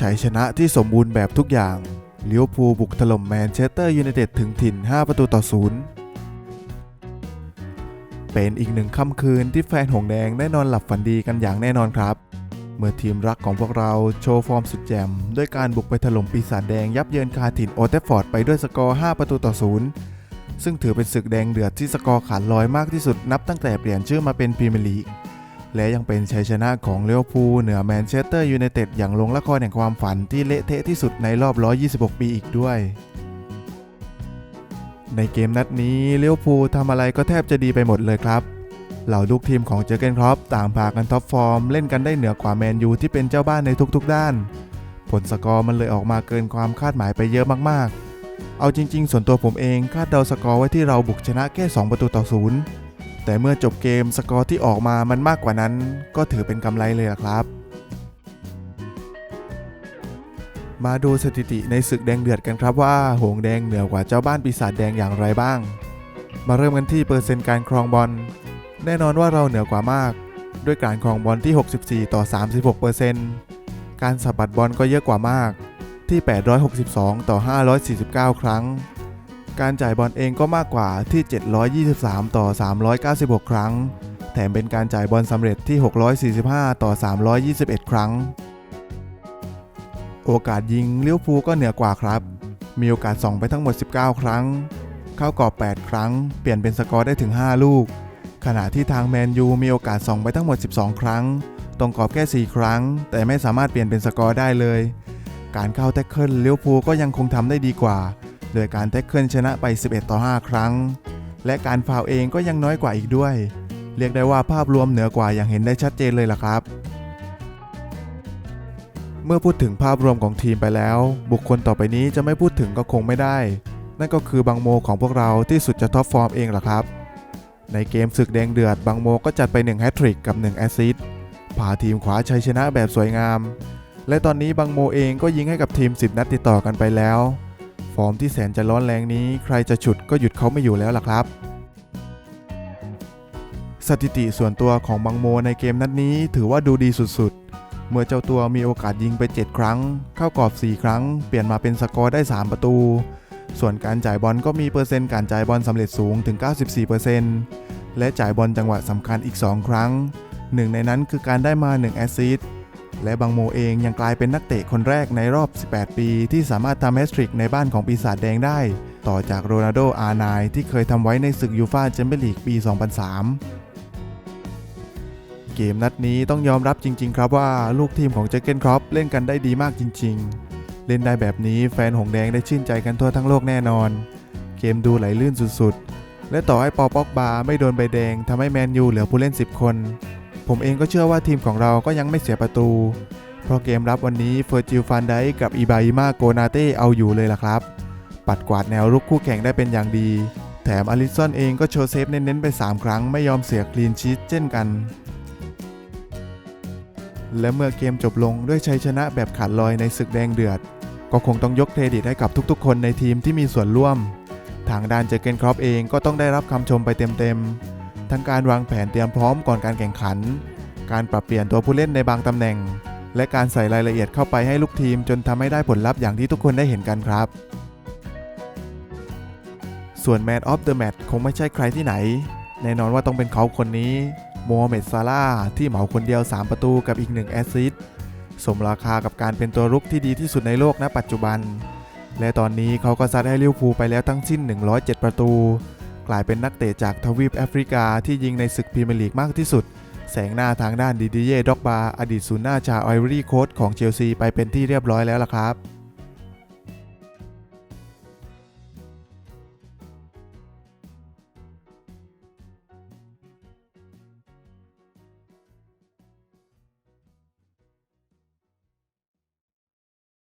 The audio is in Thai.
ชัยชนะที่สมบูรณ์แบบทุกอย่างลิเวพูบุกถล่มแมนเชสเตอร์ยูไนเต็ดถึงถิ่น 5 ประตูต่อศูนย์เป็นอีกหนึ่งค่ำคืนที่แฟนหงแดงได้นอนหลับฝันดีกันอย่างแน่นอนครับ เมื่อทีมรักของพวกเราโชว์ฟอร์มสุดแจ่มด้วยการบุกไปถล่มปีศาจแดงยับเยินคาถิ่นโอเทฟฟอร์ดไปด้วยสกอร์ 5 ประตูต่อศูนย์ซึ่งถือเป็นศึกแดงเดือดที่สกอร์ขาดลอยมากที่สุดนับตั้งแต่เปลี่ยนชื่อมาเป็นพรีเมียร์ลีก และยังเป็นชัยชนะของเลี้ยวภูเหนือแมนเชสเตอร์ยูไนเต็ดอย่างลงละครแห่งความฝันที่เละเทะที่สุดในรอบ 126 ปีอีกด้วย ในเกมนัดนี้เลี้ยวภูทำอะไรก็แทบจะดีไปหมดเลยครับ เหล่าลูกทีมของเจอเกนครอปต่างพากันท็อปฟอร์ม เล่นกันได้เหนือกว่าแมนยูที่เป็นเจ้าบ้านในทุกๆ ด้าน ผลสกอร์มันเลยออกมาเกินความคาดหมายไปเยอะมากๆ เอาจริง ๆ ส่วนตัวผมเองคาดเดาสกอร์ไว้ที่เราบุกชนะแค่ 2 ประตูต่อศูนย์ แต่เมื่อจบเกมสกอร์ที่ออกมามันมากกว่านั้น ก็ถือเป็นกำไรเลยล่ะครับ มาดูสถิติในศึกแดงเดือดกันครับว่า หงแดงเหนือกว่าเจ้าบ้านปีศาจแดงอย่างไรบ้าง มาเริ่มกันที่เปอร์เซ็นต์การครองบอล แน่นอนว่าเราเหนือกว่ามาก ด้วยการครองบอลที่ 64 ต่อ 36%การสับบัดบอลก็เยอะกว่ามากที่ 862 ต่อ 549 ครั้ง การจ่ายบอลเองก็มากกว่าที่ 723 ต่อ 396 ครั้ง แถมเป็นการจ่ายบอลสำเร็จที่ 645 ต่อ 321 ครั้ง โอกาสยิงเลี้ยวภูก็เหนือกว่าครับ มีโอกาสส่องไปทั้งหมด 19 ครั้ง เข้ากรอบ 8 ครั้ง เปลี่ยนเป็นสกอร์ได้ถึง 5 ลูก ขณะที่ทางแมนยูมีโอกาสส่องไปทั้งหมด 12 ครั้ง ตรงกรอบแค่ 4 ครั้ง แต่ไม่สามารถเปลี่ยนเป็นสกอร์ได้เลย การเข้าแท็กเกิลเลี้ยวภูก็ยังคงทำได้ดีกว่า โดยการแท็กเกิลชนะไป 11 ต่อ 5 ครั้ง และการฟาวเองก็ยังน้อยกว่าอีกด้วย เรียกได้ว่าภาพรวมเหนือกว่าอย่างเห็นได้ชัดเจนเลยล่ะครับ เมื่อพูดถึงภาพรวมของทีมไปแล้ว บุคคลต่อไปนี้จะไม่พูดถึงก็คงไม่ได้ นั่นก็คือบางโมของพวกเราที่สุดจะท็อปฟอร์มเองล่ะครับ ในเกมศึกแดงเดือดบางโมก็จัดไป1แฮตทริกกับ1แอสซิสพาทีมขวาชัยชนะแบบสวยงาม และตอนนี้บางโมเองก็ยิงให้กับทีม 10 นัดติดต่อกันไปแล้ว ฟอร์มที่แสนจะร้อนแรงนี้ใครจะฉุดก็หยุดเขาไม่อยู่แล้วล่ะครับ สถิติส่วนตัวของบังโมในเกมนัดนี้ถือว่าดูดีสุดๆ เมื่อเจ้าตัวมีโอกาสยิงไป 7 ครั้ง เข้ากรอบ 4 ครั้ง เปลี่ยนมาเป็นสกอร์ได้ 3 ประตู ส่วนการจ่ายบอลก็มีเปอร์เซ็นต์การจ่ายบอลสำเร็จสูงถึง 94%และจ่ายบอลจังหวะสำคัญอีก 2 ครั้งหนึ่งในนั้นคือการได้มา 1 แอสซิสต์ และบางโมเองยังกลายเป็นนักเตะคนแรกในรอบ 18 ปี ที่สามารถทำแฮตทริกในบ้านของปีศาจแดงได้ ต่อจากโรนัลโดอาร์ไนที่เคยทำไว้ในศึกยูฟ่าแชมเปี้ยนลีกปี 2003เกมนัดนี้ต้องยอมรับจริง ๆ ครับว่าลูกทีมของเจเกนครอปเล่นกันได้ดีมากจริง ๆ เล่นได้แบบนี้แฟนหงแดงได้ชื่นใจกันทั่วทั้งโลกแน่นอน เกมดูไหลลื่นสุดๆ และต่อให้ปอปอกบาไม่โดนใบแดงทำให้แมนยูเหลือผู้เล่น 10 คน ผมเองก็เชื่อว่าทีมของเราก็ยังไม่เสียประตู เพราะเกมรับวันนี้เฟอร์จิลฟันไดกับอีบาอิมาโกนาเต้เอาอยู่เลยล่ะครับ ปัดกวาดแนวรุกคู่แข่งได้เป็นอย่างดี แถมอลิสันเองก็โชว์เซฟเน้นๆไป 3 ครั้งไม่ยอมเสียคลีนชีตเช่นกัน และเมื่อเกมจบลงด้วยชัยชนะแบบขาดลอยในศึกแดงเดือด ก็คงต้องยกเครดิตให้กับทุกๆ คนในทีมที่มีส่วนร่วม ทางด้านเจอเกนครอปเองก็ต้องได้รับคำชมไปเต็มๆ ทั้งการวางแผนเตรียมพร้อมก่อนการแข่งขัน การปรับเปลี่ยนตัวผู้เล่นในบางตำแหน่ง และการใส่รายละเอียดเข้าไปให้ลูกทีมจนทำให้ได้ผลลัพธ์อย่างที่ทุกคนได้เห็นกันครับ ส่วน Man of the Match คงไม่ใช่ใครที่ไหน แน่นอนว่าต้องเป็นเขาคนนี้โมฮัมเหม็ดซาลาที่เหมาคนเดียว 3 ประตูกับอีก 1 แอสซิสสมราคากับการเป็นตัวรุกที่ดีที่สุดในโลกณปัจจุบัน และตอนนี้เขาก็ซัดให้ลิเวอร์พูลไปแล้วทั้งสิ้น 107 ประตู กลายเป็นนักเตะจากทวีปแอฟริกาที่ยิงในศึกพรีเมียร์ลีกมากที่สุด แสงหน้าทางด้านดิดิเย่ด็อกบา อดีตศูนย์หน้าชาวไอวอรี่โค้ชของเชลซีไปเป็นที่เรียบร้อยแล้วล่ะครับ